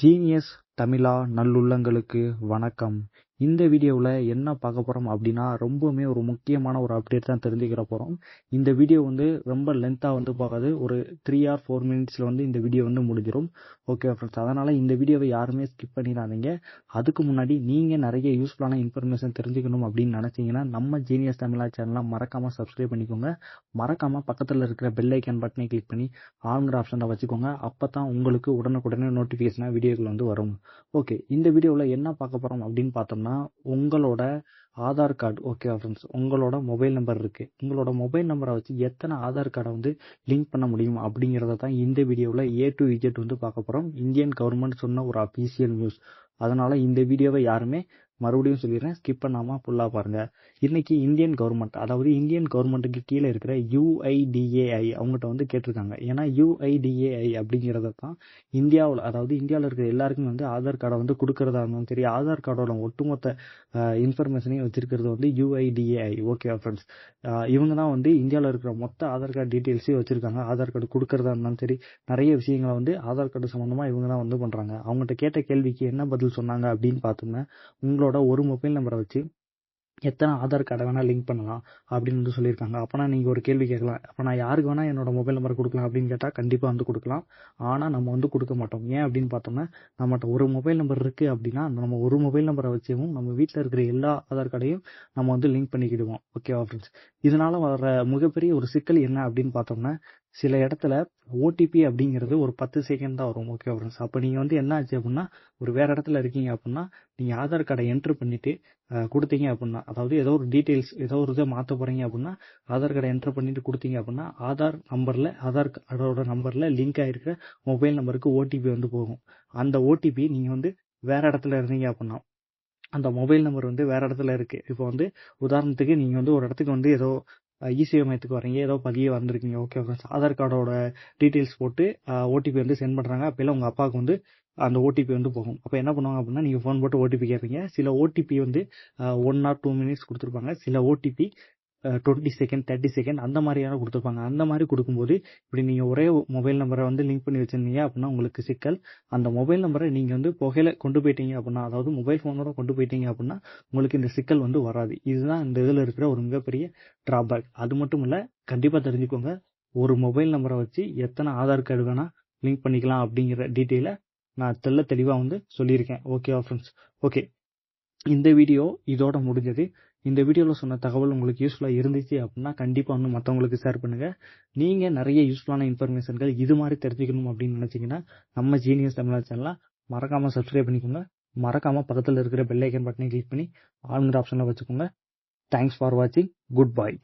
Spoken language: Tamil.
ஜீனியஸ் தமிழா நல்லுள்ளங்களுக்கு வணக்கம். இந்த வீடியோவில் என்ன பார்க்க போகிறோம் அப்படின்னா ரொம்பவுமே ஒரு முக்கியமான ஒரு அப்டேட் தான் தெரிஞ்சுக்கிற போகிறோம் இந்த வீடியோ வந்து ரொம்ப லென்த்தாக வந்து பார்க்காது. ஒரு த்ரீ ஆர் ஃபோர் மினிட்ஸில் வந்து இந்த வீடியோ வந்து முடிஞ்சிடும் ஓகே ஃப்ரெண்ட்ஸ் அதனால் இந்த வீடியோவை யாருமே ஸ்கிப் பண்ணிடாதீங்க. அதுக்கு முன்னாடி நீங்கள் நிறைய யூஸ்ஃபுல்லான இன்ஃபர்மேஷன் தெரிஞ்சுக்கணும் அப்படின்னு நினச்சிங்கன்னா நம்ம ஜீனியஸ் தமிழா சேனலை மறக்காமல் சப்ஸ்கிரைப் பண்ணிக்கோங்க. மறக்காமல் பக்கத்தில் இருக்கிற பெல் ஐக்கன் பட்டனை கிளிக் பண்ணி ஆன்கிற ஆப்ஷனை வச்சுக்கோங்க. அப்போ தான் உங்களுக்கு உடனுக்குடனே நோட்டிஃபிகேஷனாக வீடியோக்கள் வந்து வரும். ஓகே இந்த வீடியோவில் என்ன பார்க்க போகிறோம் அப்படின்னு பார்த்தோம்னா உங்களோட ஆதார் கார்டு ஓகே ஃப்ரெண்ட்ஸ் உங்களோட மொபைல் நம்பர் இருக்குது உங்களோட மொபைல் நம்பரை வச்சு எத்தனை ஆதார் கார்டை வந்து லிங்க் பண்ண முடியும் அப்படிங்கிறத தான் இந்த வீடியோவில் ஏ டு இஜெட் வந்து பார்க்க போகிறோம் இந்தியன் கவர்மெண்ட் சொன்ன ஒரு அஃபீஷியல் நியூஸ் அதனால் இந்த வீடியோவை யாருமே மறுபடியும் சொல்லிடுறேன். ஸ்கிப் பண்ணாமல் ஃபுல்லாக பாருங்கள் இன்றைக்கி இந்தியன் கவர்மெண்ட் அதாவது இந்தியன் கவர்மெண்ட்டுக்கு கீழே இருக்கிற யூஐடிஏஐ அவங்ககிட்ட வந்து கேட்டிருக்காங்க. ஏன்னா யூஐடிஏஐ அப்படிங்கிறத தான் இந்தியாவில் அதாவது இந்தியாவில் இருக்கிற எல்லாருக்குமே வந்து ஆதார் கார்டை வந்து கொடுக்குறதா இருந்தாலும் சரி ஆதார் கார்டோட ஒட்டுமொத்த இன்ஃபர்மேஷனையும் வச்சிருக்கிறது வந்து யூஐடிஏஐ ஓகே ஃப்ரெண்ட்ஸ் இவங்க தான் வந்து இந்தியாவில் இருக்கிற மொத்த ஆதார் கார்டு டீட்டெயில்ஸையும் வச்சுருக்காங்க. ஆதார் கார்டு கொடுக்குறதா இருந்தாலும் சரி நிறைய விஷயங்களை வந்து ஆதார் கார்டு சம்மந்தமாக இவங்க தான் வந்து பண்ணுறாங்க அவங்ககிட்ட கேட்ட கேள்விக்கு என்ன பதில் சொன்னாங்க அப்படின்னு பார்த்தோம்னா உங்களோட ஒரு மொபைல் நம்பரை வச்சு எத்தனை ஆதார் கார்டை வேணால் லிங்க் பண்ணலாம் அப்படின்னு வந்து சொல்லியிருக்காங்க. அப்போனா நீங்கள் ஒரு கேள்வி கேட்கலாம். அப்போ நான் யாருக்கு வேணால் என்னோட மொபைல் நம்பர் கொடுக்கலாம் அப்படின்னு கேட்டால் கண்டிப்பாக வந்து கொடுக்கலாம். ஆனால் நம்ம வந்து கொடுக்க மாட்டோம். ஏன் அப்படின்னு பார்த்தோம்னா நம்மகிட்ட ஒரு மொபைல் நம்பர் இருக்குது அப்படின்னா அந்த நம்ம ஒரு மொபைல் நம்பரை வச்சும் நம்ம வீட்டில் இருக்கிற எல்லா ஆதார் கார்டையும் நம்ம வந்து லிங்க் பண்ணிக்கிடுவோம். ஓகேவா ஃப்ரெண்ட்ஸ் இதனால் வர மிகப்பெரிய ஒரு சிக்கல் என்ன அப்படின்னு பார்த்தோம்னா சில இடத்துல ஓடிபி அப்படிங்கிறது ஒரு பத்து செகண்ட் தான் வரும் ஓகே ஃப்ரெண்ட்ஸ் அப்போ நீங்கள் வந்து என்ன ஆச்சு அப்படின்னா ஒரு வேறு இடத்துல இருக்கீங்க அப்படின்னா நீங்கள் ஆதார் கார்டை என்ட்ரு பண்ணிவிட்டு கொடுத்தீங்க அப்படின்னா அதாவது ஏதோ ஒரு டீட்டெயில்ஸ் ஏதோ ஒரு இதை மாற்ற போகிறீங்க அப்படின்னா ஆதார் கார்டை என்ட்ரு பண்ணிட்டு கொடுத்தீங்க அப்படின்னா ஆதார் நம்பரில் ஆதார் கார்டோட நம்பரில் லிங்க் ஆகிருக்கிற மொபைல் நம்பருக்கு ஓடிபி வந்து போகும். அந்த ஓடிபி நீங்கள் வந்து வேறு இடத்துல இருந்தீங்க அப்படின்னா அந்த மொபைல் நம்பர் வந்து வேறு இடத்துல இருக்குது இப்போ வந்து உதாரணத்துக்கு நீங்கள் வந்து ஒரு இடத்துக்கு வந்து ஏதோ இசிஐ மையத்துக்கு வரீங்க ஏதோ பதிய வந்திருக்கீங்க. ஓகே ஓகே ஆதார் கார்டோட டீட்டெயில்ஸ் போட்டு ஓடிபி வந்து சென்ட் பண்ணுறாங்க அப்போல்லாம் உங்கள் அப்பாவுக்கு வந்து அந்த ஓடிபி வந்து போகும். அப்போ என்ன பண்ணுவாங்க அப்படின்னா நீங்கள் ஃபோன் போட்டு ஓடிபி கேட்பீங்க. சில ஓடிபி வந்து ஒன் ஆர் டூ மினிட்ஸ் கொடுத்துருப்பாங்க. சில OTP twenty second thirty second அந்த மாதிரியான கொடுத்துருப்பாங்க. அந்த மாதிரி கொடுக்கும்போது இப்படி நீங்கள் ஒரே மொபைல் நம்பரை வந்து லிங்க் பண்ணி வச்சுருந்தீங்க அப்படின்னா உங்களுக்கு சிக்கல். அந்த மொபைல் நம்பரை நீங்கள் வந்து புகையில கொண்டு போயிட்டீங்க அப்படின்னா அதாவது மொபைல் ஃபோனோட கொண்டு போயிட்டீங்க அப்படின்னா உங்களுக்கு இந்த சிக்கல் வந்து வராது. இதுதான் இந்த இதில் இருக்கிற ஒரு மிகப்பெரிய ட்ராபேக் அது மட்டும் இல்லை கண்டிப்பாக தெரிஞ்சுக்கோங்க. ஒரு மொபைல் நம்பரை வச்சு எத்தனை ஆதார் கார்டு வேணால் லிங்க் பண்ணிக்கலாம் அப்படிங்கிற டீட்டெயிலை நான் தெல்ல தெளிவாக வந்து சொல்லியிருக்கேன். ஓகேவா ஃப்ரெண்ட்ஸ் ஓகே இந்த வீடியோ இதோட முடிஞ்சது. இந்த வீடியோவில் சொன்ன தகவல் உங்களுக்கு யூஸ்ஃபுல்லாக இருந்துச்சு அப்படின்னா கண்டிப்பாக வந்து மற்றவங்களுக்கு ஷேர் பண்ணுங்கள் நீங்கள் நிறைய யூஸ்ஃபுல்லான இன்ஃபர்மேஷன்கள் இது மாதிரி தெரிஞ்சுக்கணும் அப்படின்னு நினச்சிங்கன்னா நம்ம ஜீனியஸ் தமிழா சேனலாக மறக்காமல் சப்ஸ்கிரைப் பண்ணிக்கோங்க. மறக்காமல் பக்கத்தில் இருக்கிற பெல்லைக்கன் பட்டனை கிளிக் பண்ணி ஆளுங்கிற ஆப்ஷனில் வச்சுக்கோங்க. தேங்க்ஸ் ஃபார் வாட்சிங் குட் பாய்